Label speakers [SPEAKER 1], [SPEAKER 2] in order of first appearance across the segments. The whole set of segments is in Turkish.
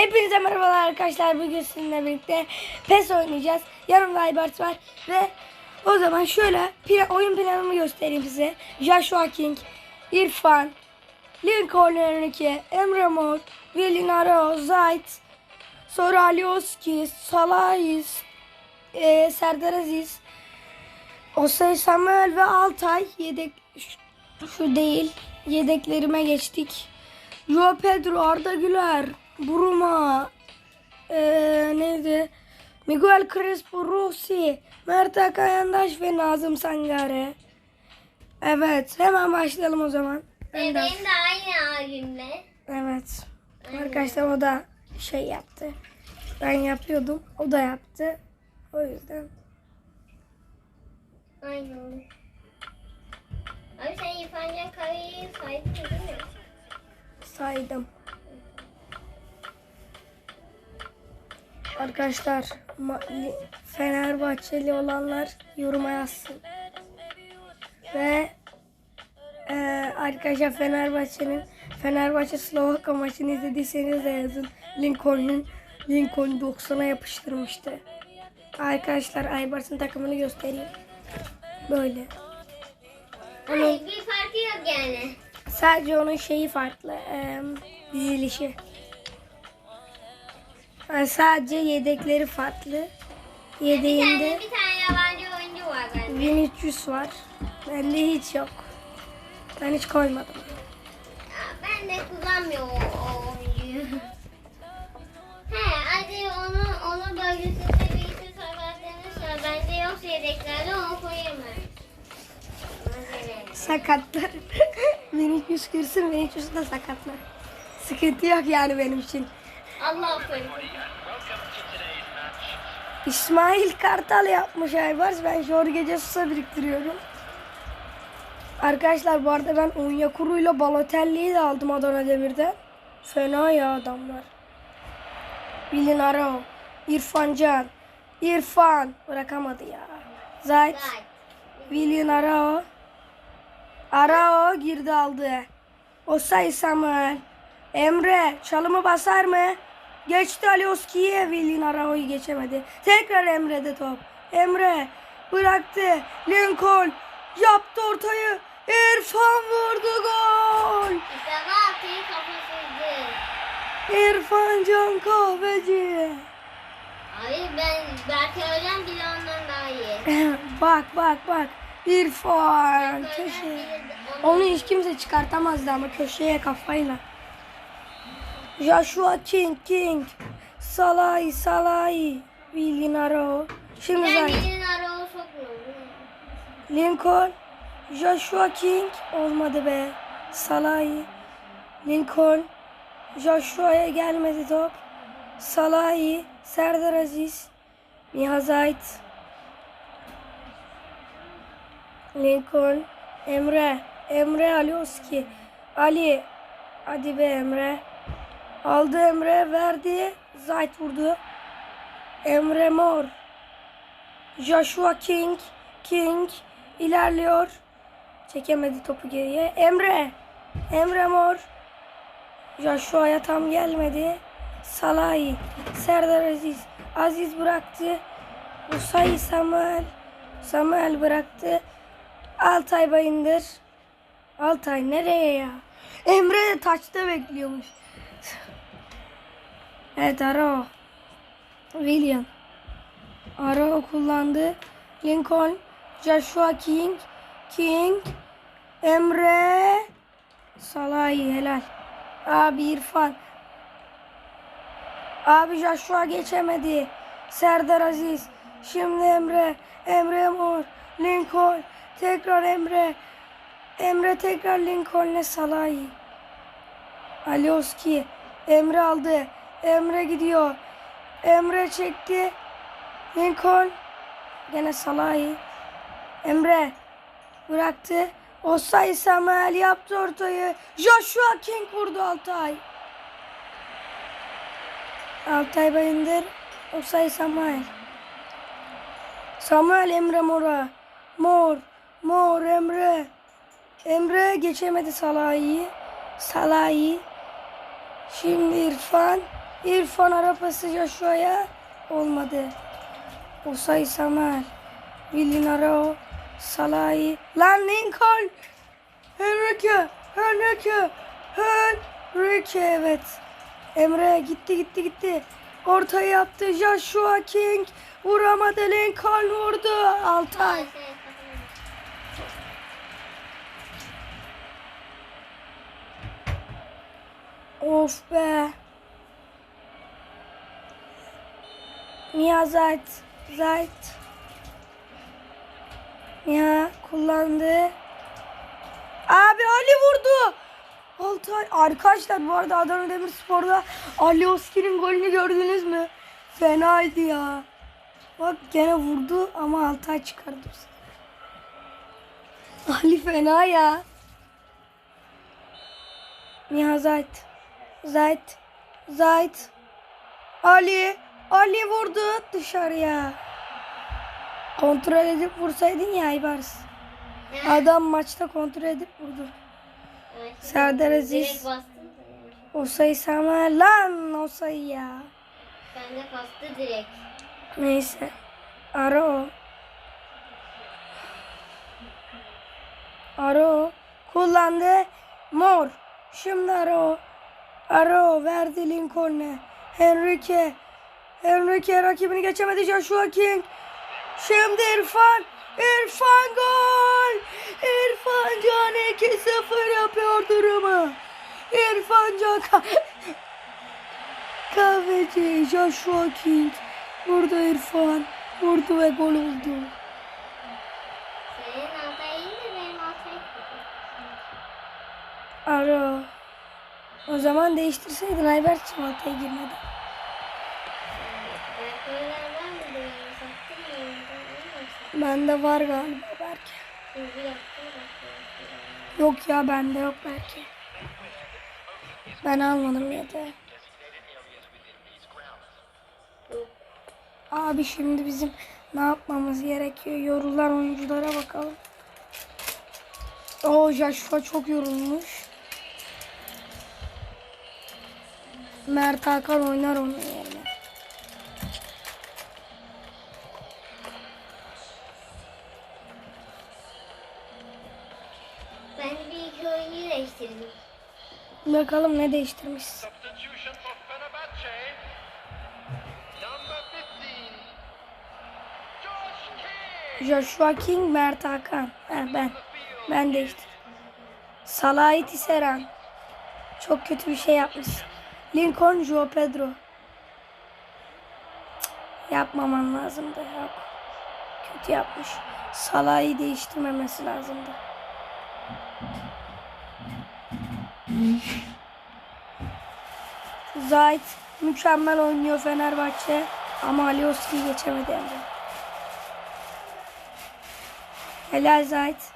[SPEAKER 1] Hepinize merhabalar arkadaşlar. Bugün sizinle birlikte PES oynayacağız. Yanımda Aybart var ve o zaman şöyle pla- oyun planımı göstereyim size. Joshua King, İrfan, Lincoln Enrique, Emre Mor, Villinaro, Zayt, sonra Alioski, Salahis, e, Serdar Aziz, Osay Samuel ve Altay yedek şu, şu değil. Yedeklerime geçtik. Joao Pedro, Arda Güler, Bruma, eee neydi? Miguel Crespo Rossi, Mert Hakan Yandaş ve Nazım Sangare. Evet, hemen başlayalım o zaman. Ben de-
[SPEAKER 2] benim de aynı abimle.
[SPEAKER 1] Evet. Arkadaşlar o da şey yaptı. Ben yapıyordum. O da yaptı. O yüzden.
[SPEAKER 2] Oldu. Abi sen İrfan Can Kahve'yi saydın değil mi?
[SPEAKER 1] saydım. Arkadaşlar Fenerbahçeli olanlar yoruma yazsın. Ve e, arkadaşlar Fenerbahçe'nin Fenerbahçe Slovakya maçını izlediyseniz de yazın. Lincoln'un Lincoln 90'a yapıştırmıştı. Arkadaşlar Aybars'ın takımını göstereyim. Böyle.
[SPEAKER 2] Hayır bir farkı yok yani.
[SPEAKER 1] Sadece onun şeyi farklı. eee, dizilişi. Yani sadece yedekleri farklı. Yedeğinde
[SPEAKER 2] bir tane yabancı oyuncu var bende.
[SPEAKER 1] 1300 var. Bende hiç yok. Ben hiç koymadım.
[SPEAKER 2] Ya Ben de kullanmıyorum o, o oyuncuyu. He hadi onu onu bölgesinde bir iki sakatlanırsa bende yoksa yedeklerde onu koyayım ben.
[SPEAKER 1] Sakatlar. 1300 kırsın 1300 de sakatlar. Sıkıntı yok yani benim için.
[SPEAKER 2] Allah affetsin.
[SPEAKER 1] İsmail Kartal yapmış Aybars. Ben Jorge Jesus'a biriktiriyorum. Arkadaşlar bu arada ben Onyekuru'yla Balotelli'yi de aldım Adana Demir'den. Fena ya adamlar. Bilin Arao. İrfan Can. İrfan. Bırakamadı ya. Zayt. Willian Arao. Arao girdi aldı. Osay Samuel. Emre çalımı basar mı? Geçti Alioski'ye. Willian Arao'yu geçemedi. Tekrar Emre'de top. Emre bıraktı. Lincoln yaptı ortayı. İrfan vurdu gol. İrfan Can Kahveci.
[SPEAKER 2] Abi ben Berkay Hocam bile ondan daha iyi.
[SPEAKER 1] bak bak bak. İrfan köşe. Onu hiç kimse çıkartamazdı ama köşeye kafayla. Joshua King King. Salai Salai. Villinaro. Şimdi
[SPEAKER 2] Ben
[SPEAKER 1] zaten
[SPEAKER 2] sokmuyorum.
[SPEAKER 1] Lincoln. Joshua King. Olmadı be. Salai. Lincoln. Joshua'ya gelmedi top. Salai. Serdar Aziz. Mihazait. Lincoln. Emre. Emre Alioski. Ali. Hadi be Emre. Aldı Emre. Verdi. Zayt vurdu. Emre Mor. Joshua King. King ilerliyor. Çekemedi topu geriye. Emre. Emre Mor. Joshua'ya tam gelmedi. Salahi. Serdar Aziz. Aziz bıraktı. Usay Samuel. Samuel bıraktı. Altay Bayındır. Altay nereye ya? Emre de taçta bekliyormuş. Evet Aro. William. Aro kullandı. Lincoln. Joshua King. King. Emre. Salahi helal. Abi İrfan. Abi Joshua geçemedi. Serdar Aziz. Şimdi Emre. Emre Mor. Lincoln. Tekrar Emre. Emre tekrar Lincoln'le Salahi. Alioski. Emre aldı. Emre gidiyor. Emre çekti. Lincoln. Gene Salahi. Emre. Bıraktı. Osay Samuel yaptı ortayı. Joshua King vurdu Altay. Altay Bayındır. Osay Samuel. Samuel Emre Mor'a. Mor. Mor Emre. Emre geçemedi Salah'ı. Salah'ı. Şimdi İrfan. İrfan arapası Joshua'ya olmadı. Osay Samuel. Willian Arao. Salahi. Lan Lincoln. Henrique. Henrique. Henrique evet. Emre gitti gitti gitti. Ortaya yaptı Joshua King. Vuramadı Lincoln vurdu. Altay. Of be. Mia Zayt. Mia kullandı. Abi Ali vurdu. Altay. Arkadaşlar bu arada Adana Demirspor'da Ali Oski'nin golünü gördünüz mü? Fenaydı ya. Bak gene vurdu ama Altay çıkardı. Ali fena ya. Mia Zayt. Zayt. Ali. Ali vurdu dışarıya. Kontrol edip vursaydın ya Aybars. Adam maçta kontrol edip vurdu. Serdar Aziz. O sayı sana lan o sayı ya.
[SPEAKER 2] Ben de bastı direkt.
[SPEAKER 1] Neyse. Ara o. Ara o. Kullandı. Mor. Şimdi ara o. Ara o. Verdi Lincoln'e. Henrique. Henrique rakibini geçemedi. Joshua King. Şimdi İrfan. İrfan gol. İrfan Can 2-0 yapıyor durumu. İrfan Can ka- kahveci Joshua King. Burada İrfan. Vurdu ve gol oldu.
[SPEAKER 2] Senin benim kötü.
[SPEAKER 1] O zaman değiştirseydin Ayberk'cim altaya girmedi. Bende var galiba belki. Yok ya bende yok belki. Ben almadım ya da. Abi şimdi bizim ne yapmamız gerekiyor? Yorulan oyunculara bakalım. Oo Joshua çok yorulmuş. Mert Hakan oynar onun yerine.
[SPEAKER 2] Ben bir iki oyuncu değiştirdim.
[SPEAKER 1] Bakalım ne değiştirmiş.
[SPEAKER 3] Substitution for Fenerbahce. Number 15. Josh King.
[SPEAKER 1] Joshua King, Mert Hakan. Ha, ben. Ben değiştir. Salah Tisserand. Çok kötü bir şey yapmış. Lincoln, Joao Pedro. Cık, Yapmaman lazımdı. Yok. Kötü yapmış. Salah'ı değiştirmemesi lazımdı. Zayt mükemmel oynuyor Fenerbahçe. Ama Alioski'yi geçemedi Emre. Helal Zayt.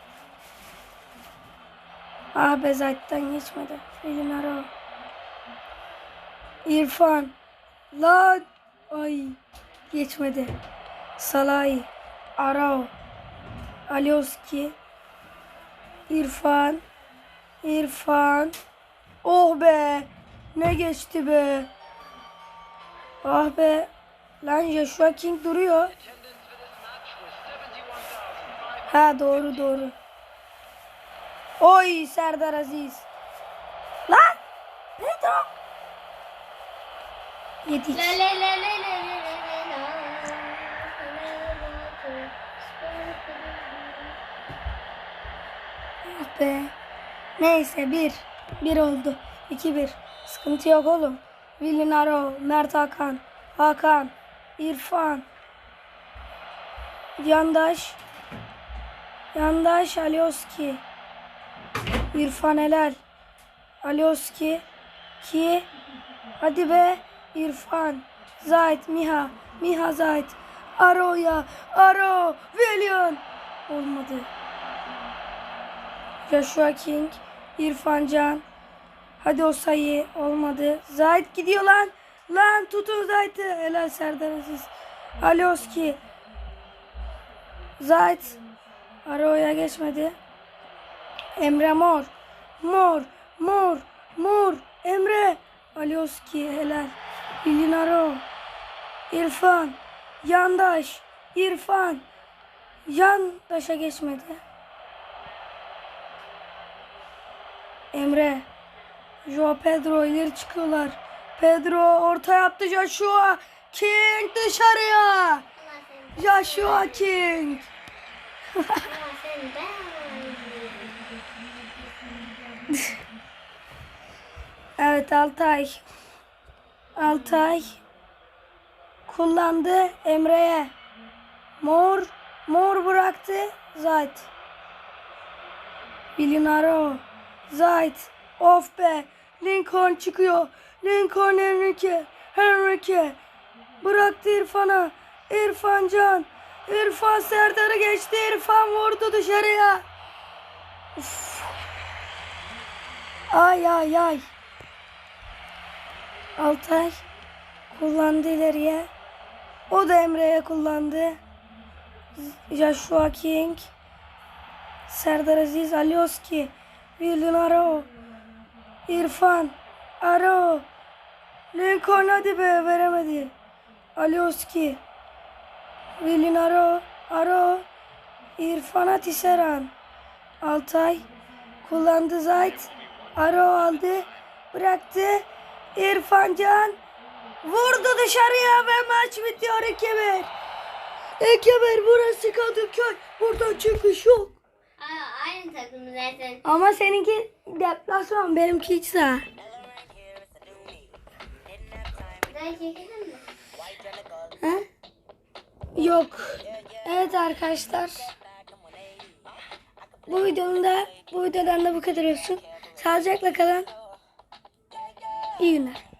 [SPEAKER 1] Ah be Zayt'tan geçmedi. Elin ara. İrfan. Lan. Ay. Geçmedi. Salay. Arao. Alioski. İrfan. İrfan. Oh be. Ne geçti be. Ah be. Lan Joshua King duruyor. Ha doğru doğru. Oy Serdar Aziz. Lan Pedro. Yetiş.
[SPEAKER 2] La la la la la la la
[SPEAKER 1] Ah be. Neyse bir. Bir oldu. İki bir. Sıkıntı yok oğlum. Willian Aro, Mert Hakan, Hakan, İrfan, Yandaş, Yandaş Alioski, İrfan Helal, Alioski, ki, hadi be, İrfan, Zayt, Miha, Miha Zayt, Aro'ya, Aro, Willian, olmadı. Joshua King, İrfan Can. Hadi o sayı olmadı. Zayt gidiyor lan. Lan tutun Zayt'ı. Helal Serdar Aziz. Alioski. Zayt. Aro'ya geçmedi. Emre Mor. Mor. Mor. Mor. Emre. Alioski helal. Bilinaro. İrfan. Yandaş. İrfan. Yandaş'a geçmedi. Emre. Joao Pedro ileri çıkıyorlar. Pedro orta yaptı Joshua. King dışarıya. Joshua King. Evet Altay. Altay kullandı Emre'ye. Mor mor bıraktı Zayt. Bilinaro. Zayt. Of be. Lincoln çıkıyor. Lincoln Henrique. Henrique. Bıraktı İrfan'a. İrfan Can. İrfan Serdar'ı geçti. İrfan vurdu dışarıya. Uf. Ay ay ay. Altay kullandı ileriye. O da Emre'ye kullandı. Joshua King. Serdar Aziz Alioski. William Aro. İrfan. Aro. Lincoln hadi be veremedi. Alioski. William Aro. Aro. İrfan Atiseran. Altay. Kullandı Zayt. Aro aldı. Bıraktı. İrfan Can. Vurdu dışarıya ve maç bitiyor 2-1. 2-1 burası Kadıköy. Buradan çıkış yok.
[SPEAKER 2] Aa, aynı takım zaten.
[SPEAKER 1] Ama seninki deplasman benimki iç saha. He? Yok. Evet arkadaşlar. Bu videonun da bu videodan da bu kadar olsun. Sağlıcakla kalın. İyi günler.